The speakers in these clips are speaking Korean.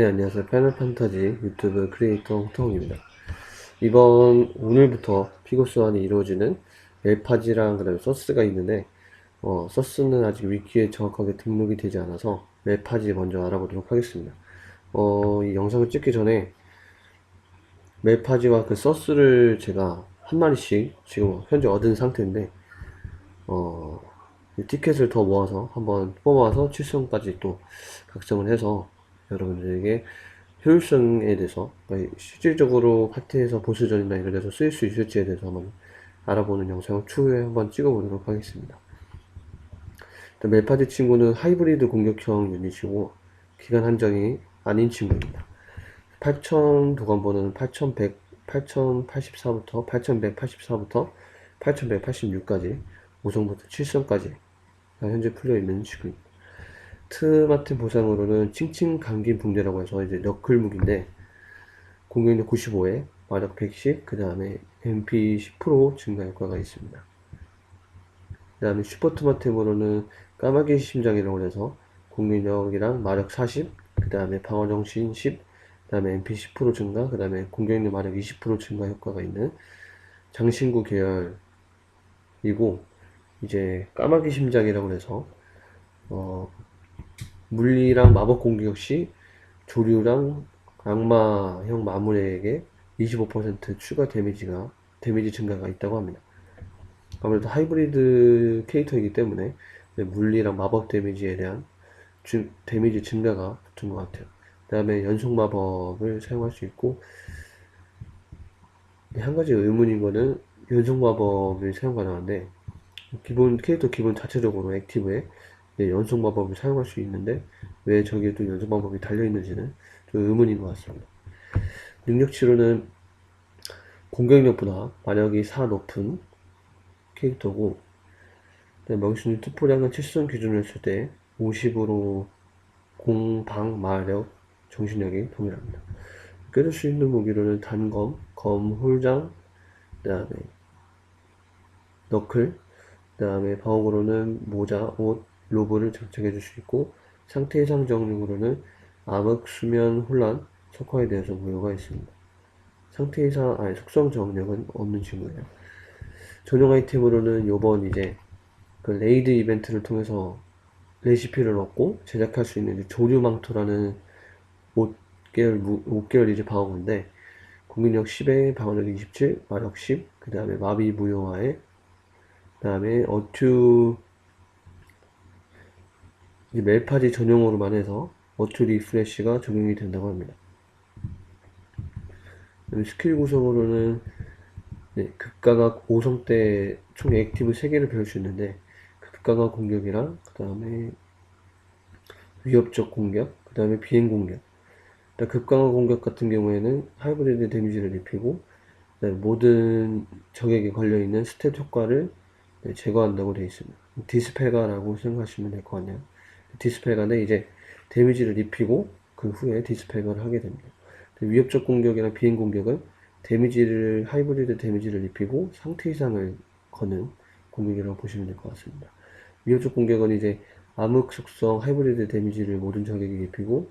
네, 안녕하세요. 파이널 판타지 유튜브 크리에이터 홍성입니다. 이번, 오늘부터 피고 소환이 이루어지는 멜파지랑 그다음에 서스가 있는데, 어, 서스는 아직 위키에 정확하게 등록이 되지 않아서 멜파지 먼저 알아보도록 하겠습니다. 어, 이 영상을 찍기 전에 멜파지와 그 서스를 제가 한 마리씩 지금 현재 얻은 상태인데, 어, 이 티켓을 더 모아서 한번 뽑아서 7성까지 또 각성을 해서 여러분들에게 효율성에 대해서 그러니까 실질적으로 파티에서 보스전이나 이런 데서 쓰일 수 있을지에 대해서 한번 알아보는 영상을 추후에 한번 찍어보도록 하겠습니다. 멜파디 친구는 하이브리드 공격형 유닛이고 기간 한정이 아닌 친구입니다. 8000 도관번호는 8100, 8084부터 8184부터 8186까지 5성부터 7성까지 현재 풀려있는 친구입니다. 트마틴 보상으로는 칭칭 감긴 붕대라고 해서 이제 너클 무기인데 공격력 95에 마력 110, 그 다음에 MP 10% 증가 효과가 있습니다. 그 다음에 슈퍼 트마틴으로는 까마귀 심장이라고 해서 공격력이랑 마력 40, 그 다음에 방어 정신 10, 그 다음에 MP 10% 증가, 그 다음에 공격력 마력 20% 증가 효과가 있는 장신구 계열이고 이제 까마귀 심장이라고 해서 어 물리랑 마법 공격 시 조류랑 악마형 마물에게 25% 추가 데미지가 데미지 증가가 있다고 합니다. 아무래도 하이브리드 캐릭터이기 때문에 물리랑 마법 데미지에 대한 주, 데미지 증가가 붙은 것 같아요. 그 다음에 연속 마법을 사용할 수 있고 한 가지 의문인 거는 연속 마법을 사용 가능한데 기본 캐릭터 기본 자체적으로 액티브에 네, 연속 마법을 사용할 수 있는데 왜 저기에도 연속 마법이 달려 있는지는 좀 의문인 것 같습니다. 능력치로는 공격력보다 마력이 4 높은 캐릭터고 수 있는 투포량은 7선 기준으로 했을 때 50으로 공방 마력 정신력이 동일합니다. 껴줄 수 있는 무기로는 단검, 검, 홀장, 그 다음에 너클, 그 다음에 방어구로는 모자, 옷, 로브를 장착해 줄 수 있고 상태 이상 정령으로는 암흑, 수면, 혼란, 석화에 대해서 무효가 있습니다. 상태 이상, 아니 속성 정령은 없는 친구예요. 전용 아이템으로는 요번 이제 그 레이드 이벤트를 통해서 레시피를 얻고 제작할 수 있는 조류망토라는 5개월, 5개월 이제 방어구인데 공격력 10에 방어력 27, 마력 10, 그 다음에 마비 무효화에 그 다음에 어투 멜파지 전용으로만 해서 어투 리프레쉬가 적용이 된다고 합니다. 스킬 구성으로는 네, 극가각 5성 때 총 액티브 3개를 배울 수 있는데 극가각 공격이랑 그 다음에 위협적 공격, 그 다음에 비행 공격. 극강화 공격 같은 경우에는 하이브리드 데미지를 입히고 모든 적에게 걸려있는 스탯 효과를 네, 제거한다고 되어 있습니다. 디스페가라고 생각하시면 될 것 같네요. 디스페가는 이제 데미지를 입히고 그 후에 디스페가를 하게 됩니다. 위협적 공격이나 비행 공격은 데미지를 하이브리드 데미지를 입히고 상태 이상을 거는 공격이라고 보시면 될 것 같습니다. 위협적 공격은 이제 암흑 속성 하이브리드 데미지를 모든 적에게 입히고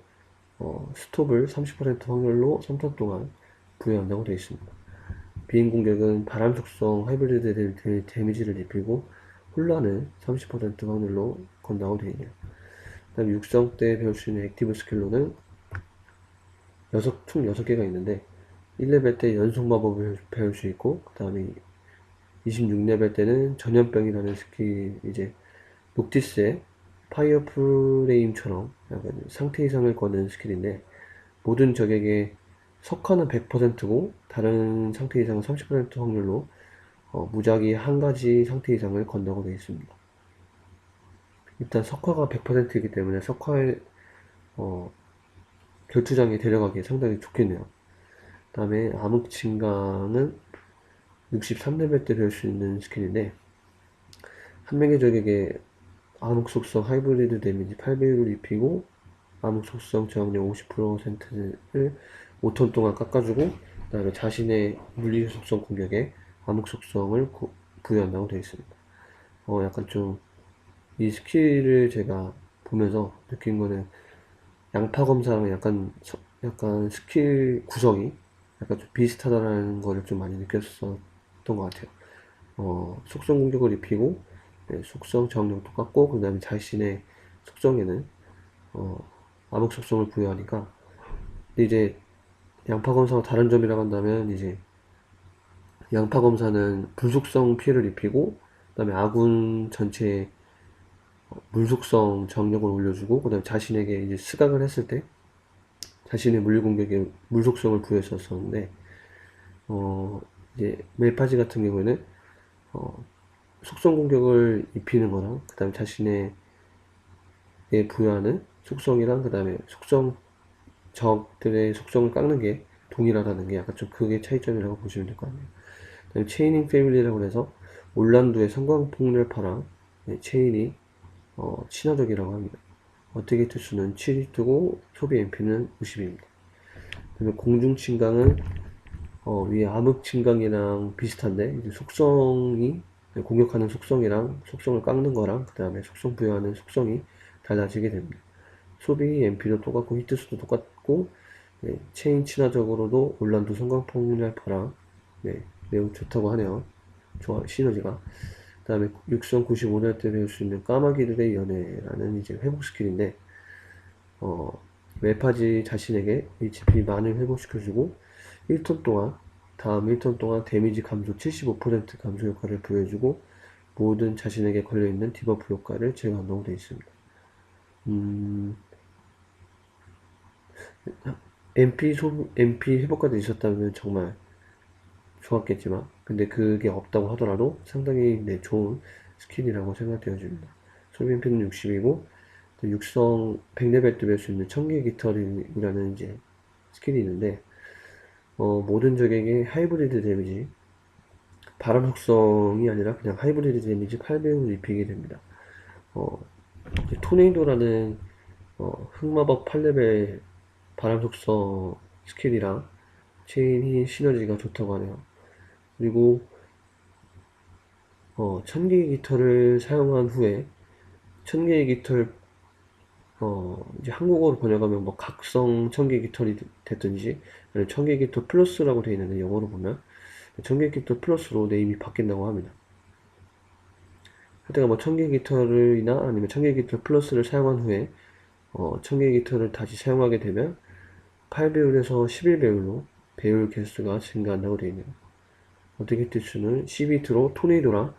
어, 스톱을 30% 확률로 3턴 동안 부여한다고 되어 있습니다. 비행 공격은 바람 속성 하이브리드 데미지를 입히고 혼란을 30% 확률로 건다고 되어 있네요. 다음 육성 때 배울 수 있는 액티브 스킬로는 6, 총 6개가 있는데 1레벨 때 연속 마법을 배울 수 있고 그 다음에 26레벨 때는 전염병이라는 스킬 이제 녹티스의 파이어 프레임처럼 약간 상태 이상을 거는 스킬인데 모든 적에게 석화는 100%고 다른 상태 이상은 30% 확률로 어, 무작위 한 가지 상태 이상을 건다고 되어 있습니다. 일단 석화가 100%이기 때문에 석화의 어, 결투장에 데려가기 상당히 좋겠네요. 그 다음에 암흑진강은 63레벨 때 배울 수 있는 스킬인데 한 명의 적에게 암흑 속성 하이브리드 데미지 8배율을 입히고 암흑 속성 저항력 50%를 5톤 동안 깎아주고 그 다음에 자신의 물리 속성 공격에 암흑 속성을 부여한다고 되어 있습니다. 어 약간 좀 이 스킬을 제가 보면서 느낀 거는 양파 검사랑 약간 서- 약간 스킬 구성이 약간 좀 비슷하다라는 거를 좀 많이 느꼈었던 것 같아요. 어, 속성 공격을 입히고 네, 속성 정령 똑같고 그 다음에 자신의 속성에는 어, 암흑 속성을 부여하니까 이제 양파 검사와 다른 점이라고 한다면 이제 양파 검사는 불속성 피해를 입히고 그다음에 아군 전체에 어, 물속성 정력을 올려주고 그 다음에 자신에게 이제 스각을 했을 때 자신의 물리 공격에 물속성을 부여했었었는데 어 이제 멜파지 같은 경우에는 어 속성 공격을 입히는 거랑 그 다음에 자신의 에 부여하는 속성이랑 그 다음에 속성 적들의 속성을 깎는 게 동일하다는 게 약간 좀 그게 차이점이라고 보시면 될 것 같네요. 그다음에 체이닝 패밀리라고 해서 올란도의 성광폭렬파랑 네, 체인이 어, 친화적이라고 합니다. 어떻게 투수는 7이 뜨고 소비 MP는 50입니다. 그다음에 공중 침강은 어, 위에 암흑 침강이랑 비슷한데 속성이 공격하는 속성이랑 속성을 깎는 거랑 그 다음에 속성 부여하는 속성이 달라지게 됩니다. 소비 MP도 똑같고 히트수도 똑같고 네, 체인 친화적으로도 올란도 성광폭렬파랑 네, 매우 좋다고 하네요. 좋아 시너지가. 그 다음에 육성 95년 때 배울 수 있는 까마귀들의 연애라는 이제 회복 스킬인데 어, 멜파지 자신에게 HP 만을 회복시켜주고 1턴 동안 다음 1턴 동안 데미지 감소 75% 감소 효과를 부여해주고 모든 자신에게 걸려있는 디버프 효과를 제거한다고 되어 있습니다. 음, MP 소, MP 회복까지 있었다면 정말 좋았겠지만 근데 그게 없다고 하더라도 상당히 네, 좋은 스킬이라고 생각되어집니다. MP는 60이고 육성 100레벨 때 배울 수 있는 청개 깃털이라는 이제 스킬이 있는데 어, 모든 적에게 하이브리드 데미지 바람 속성이 아니라 그냥 하이브리드 데미지 8배율을 입히게 됩니다. 어, 토네이도라는 어, 흑마법 8레벨 바람 속성 스킬이랑 체인이 시너지가 좋다고 하네요. 그리고 어, 천개의 깃털을 사용한 후에 천개의 깃털 어, 이제 한국어로 번역하면 뭐 각성 천개 깃털이 됐든지 아니면 천개 깃털 플러스라고 되어 있는데 영어로 보면 천개 깃털 플러스로 네임이 바뀐다고 합니다. 하여튼 뭐 천개 깃털이나 아니면 천개 깃털 플러스를 사용한 후에 어, 천개 깃털을 다시 사용하게 되면 8배율에서 11배율로 배율 개수가 증가한다고 되어 있네요. 어택 히트수는 12트로 토네이도랑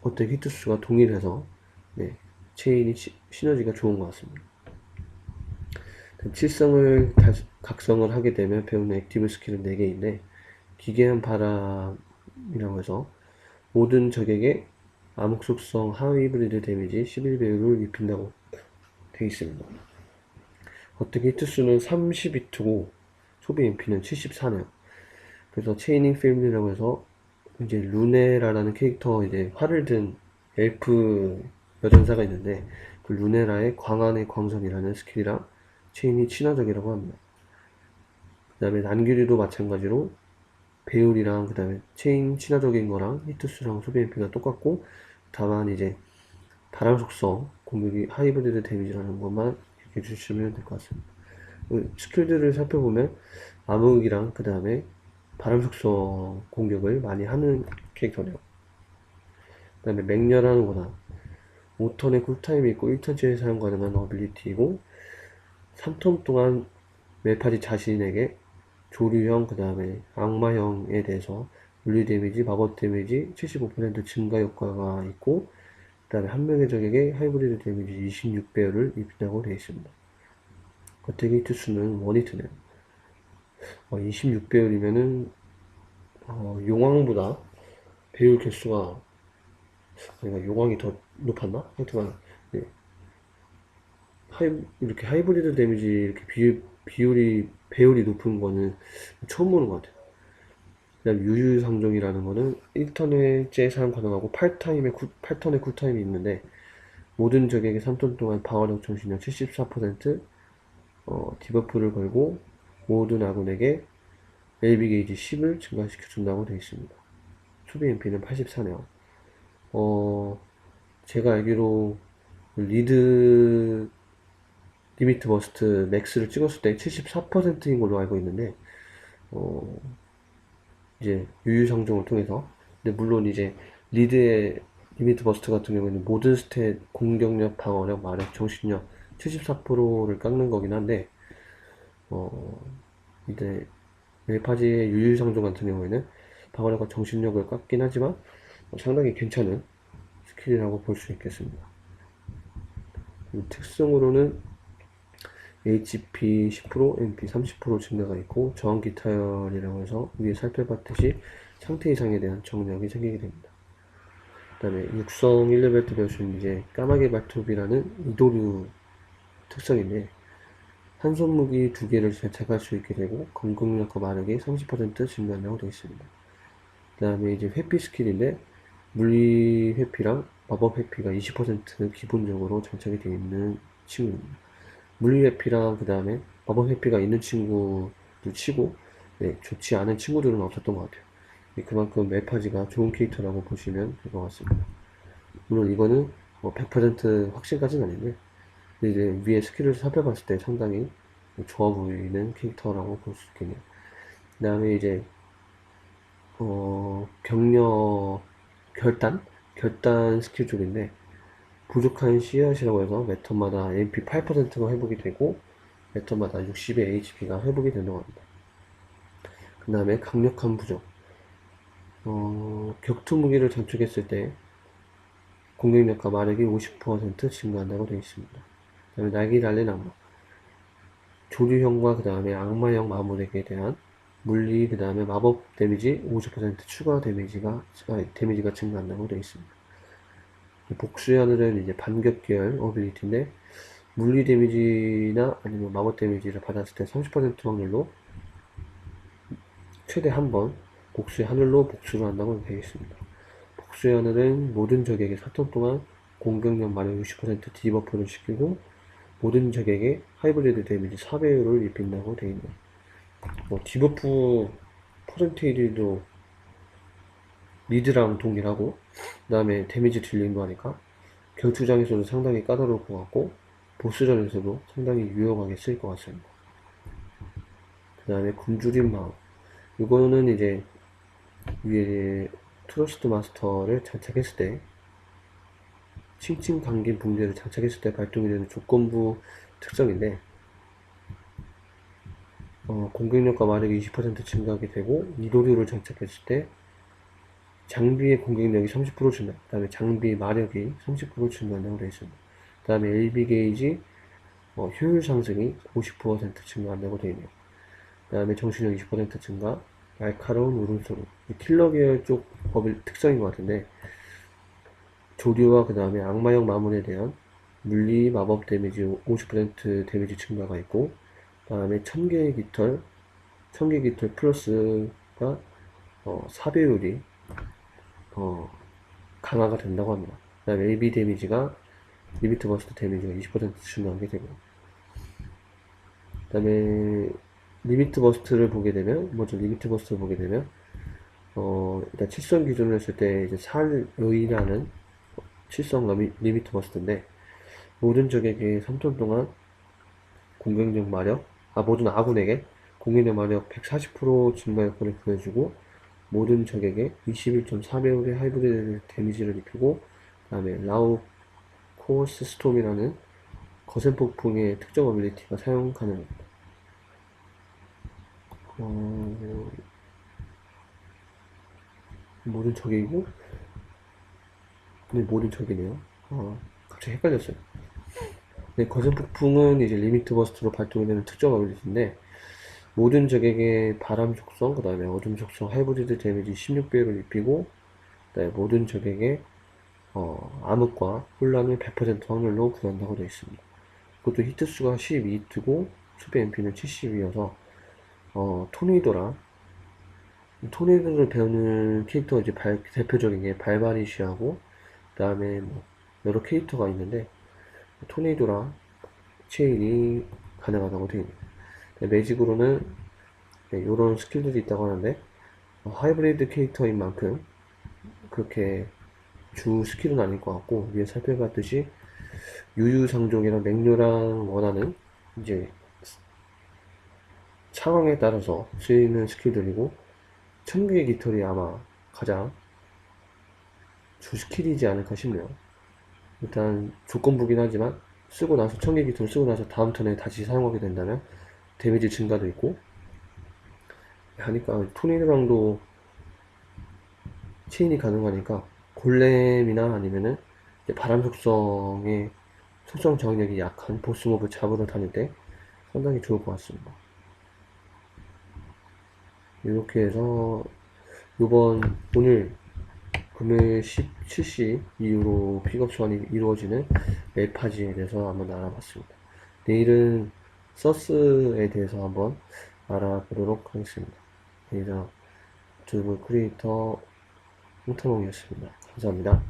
어택 히트수가 동일해서 네, 체인이 시, 시너지가 좋은 것 같습니다. 칠성을 각성을 하게 되면 배우는 액티브 스킬은 4개인데 기괴한 바람이라고 해서 모든 적에게 암흑 속성 하이브리드 데미지 11배율을 입힌다고 되어 있습니다. 어떻게 히트수는 32투고 소비 MP는 74네요. 그래서 체이닝 패밀리라고 해서 이제 루네라라는 캐릭터 이제 활을 든 엘프 여전사가 있는데 그 루네라의 광안의 광선이라는 스킬이랑 체인이 친화적이라고 합니다. 그 다음에 난규리도 마찬가지로 배율이랑 그 다음에 체인 친화적인 거랑 히트수랑 소비 MP가 똑같고 다만 이제 바람 속성 공격이 하이브리드 데미지라는 것만 이렇게 주시면 될 것 같습니다. 그 스킬들을 살펴보면 암흑이랑 그 다음에 바람 속성 공격을 많이 하는 캐릭터네요. 그 다음에 맹렬하는 거나 5턴의 쿨타임이 있고 1턴째에 사용 가능한 어빌리티이고 3턴 동안 멜파지 자신에게 조류형 그 다음에 악마형에 대해서 물리 데미지, 마법 데미지 75% 증가 효과가 있고 그 다음에 한 명의 적에게 하이브리드 데미지 26배율을 입힌다고 되어 있습니다. 어택 히트 수는 원히트네요. 어, 26배율이면은 어, 용왕보다 배율 개수가 아니가 용왕이 더 높았나? 하여튼간 네. 하이, 이렇게 하이브리드 데미지 이렇게 비, 비율이 배율이 높은 거는 처음 보는 것 같아요. 그다음 유유상종이라는 거는 1턴에 사용 가능하고 8타임의 8턴의 쿨타임이 있는데 모든 적에게 3턴 동안 방어력 정신력 74% 어, 디버프를 걸고 모든 아군에게 LB 게이지 10을 증가시켜 준다고 되어 있습니다. 수비 MP는 84네요. 어, 제가 알기로 리드 리미트 버스트 맥스를 찍었을 때 74%인 걸로 알고 있는데 어 이제 유유상종을 통해서 근데 물론 이제 리드의 리미트 버스트 같은 경우에는 모든 스탯 공격력, 방어력, 마력, 정신력 74%를 깎는 거긴 한데 어 이제 멜파지의 유유상종 같은 경우에는 방어력과 정신력을 깎긴 하지만 상당히 괜찮은 스킬이라고 볼 수 있겠습니다. 특성으로는 HP 10%, MP 30% 증가가 있고 저항기 타열이라고 해서 위에 살펴봤듯이 상태 이상에 대한 정력이 생기게 됩니다. 그 다음에 육성 1레벨 때 있는 이제 까마귀 발톱이라는 이도류 특성인데 한 손 무기 두 개를 제작할 수 있게 되고 공격력과 마력이 30% 증가한다고 되어 있습니다. 그 다음에 이제 회피 스킬인데 물리 회피랑 마법 회피가 20% 기본적으로 장착이 되어 있는 친구입니다. 물리 회피랑 그 다음에 마법 회피가 있는 친구도 치고 네, 좋지 않은 친구들은 없었던 것 같아요. 네, 그만큼 멜파지가 좋은 캐릭터라고 보시면 될 것 같습니다. 물론 이거는 뭐 100% 확신까지는 아닌데 이제 위에 스킬을 살펴봤을 때 상당히 좋아 보이는 캐릭터라고 볼 수 있겠네요. 그 다음에 이제 어, 격려 결단? 결단 스킬 쪽인데 부족한 씨앗이라고 해서 매턴마다 MP 8%가 회복이 되고 매턴마다 60의 HP가 회복이 된다고 합니다. 그 다음에 강력한 부족 어, 격투 무기를 장착했을 때 공격력과 마력이 50% 증가한다고 되어 있습니다. 그 다음에 날개 달린 악마 조류형과 그 다음에 악마형 마무리에 대한 물리 그 다음에 마법 데미지 50% 추가 데미지가 아, 데미지가 증가한다고 되어 있습니다. 복수의 하늘은 이제 반격 계열 어빌리티인데 물리 데미지나 아니면 마법 데미지를 받았을 때 30% 확률로 최대 한 번 복수의 하늘로 복수를 한다고 되어 있습니다. 복수의 하늘은 모든 적에게 4턴 동안 공격력 마력 60% 디버프를 시키고 모든 적에게 하이브리드 데미지 4배율을 입힌다고 되어 있네요. 뭐 디버프 퍼센테이지도 미드랑 동일하고 그 다음에 데미지 딜링도 하니까 결투장에서도 상당히 까다로울 것 같고 보스전에서도 상당히 유용하게 쓰일 것 같습니다. 그 다음에 굶주린 마음 이거는 이제 위에 트러스트 마스터를 장착했을 때 칭칭 감긴 붕대를 장착했을 때 발동이 되는 조건부 특성인데 어, 공격력과 마력이 20% 증가하게 되고 이도류를 장착했을 때 장비의 공격력이 30% 증가, 그 다음에 장비 마력이 30% 증가한다고 되어 있습니다. 그 다음에 LB 게이지 어, 효율 상승이 50% 증가한다고 되어 있네요. 그 다음에 정신력 20% 증가, 날카로운 울음소리. 킬러 계열 쪽 법의 특성인 것 같은데, 조류와 그 다음에 악마형 마문에 대한 물리 마법 데미지 50% 데미지 증가가 있고, 그 다음에 천개의 깃털, 천개 깃털 플러스가 어, 4배율이 어, 강화가 된다고 합니다. 그 다음에 AB 데미지가 리미트 버스트 데미지가 20% 증가하게 되고 그 다음에 리미트 버스트를 보게 되면 먼저 리미트 버스트를 보게 되면 어, 일단 칠성 기준으로 했을 때 이제 살의라는 칠성 리미, 리미트 버스트인데 모든 적에게 3턴 동안 공격력 마력 아 모든 아군에게 공격력 마력 140% 증가 효과를 부여주고 모든 적에게 21.4배율의 하이브리드 데미지를 입히고 그 다음에 라우 코어스 스톰이라는 거센 폭풍의 특정 어빌리티가 사용 가능합니다. 어... 모든 적이고 네, 모든 적이네요. 어, 갑자기 헷갈렸어요. 네, 거센 폭풍은 이제 리미트 버스트로 발동이 되는 특정 어빌리티인데 모든 적에게 바람 속성, 그 다음에 어둠 속성 하이브리드 데미지 16배율을 입히고, 그 다음에 모든 적에게 어, 암흑과 혼란을 100% 확률로 구한다고 되어 있습니다. 그것도 히트수가 12히트고, 수비 MP는 70이어서, 어, 토네이도랑, 토네이도를 배우는 캐릭터 이제 발, 대표적인 게 발바리시하고, 그 다음에 뭐, 여러 캐릭터가 있는데, 토네이도랑 체인이 가능하다고 되어 있습니다. 네, 매직으로는 네, 이런 스킬들이 있다고 하는데 어, 하이브리드 캐릭터인 만큼 그렇게 주 스킬은 아닐 것 같고 위에 살펴봤듯이 유유상종이랑 맹료랑 원하는 이제 상황에 따라서 쓰이는 스킬들이고 천개의 깃털이 아마 가장 주 스킬이지 않을까 싶네요. 일단 조건부긴 하지만 쓰고 나서 천개 깃털 쓰고 나서 다음 턴에 다시 사용하게 된다면 데미지 증가도 있고 하니까 토니드랑도 체인이 가능하니까 골렘이나 아니면은 바람 속성의 속성 저항력이 약한 보스몹을 잡으러 다닐 때 상당히 좋을 것 같습니다. 이렇게 해서 이번 오늘 금요일 17시 이후로 픽업 소환이 이루어지는 엘파지에 대해서 한번 알아봤습니다. 내일은 서스에 대해서 한번 알아보도록 하겠습니다. 이상 유튜브 크리에이터 홍타몽이었습니다. 감사합니다.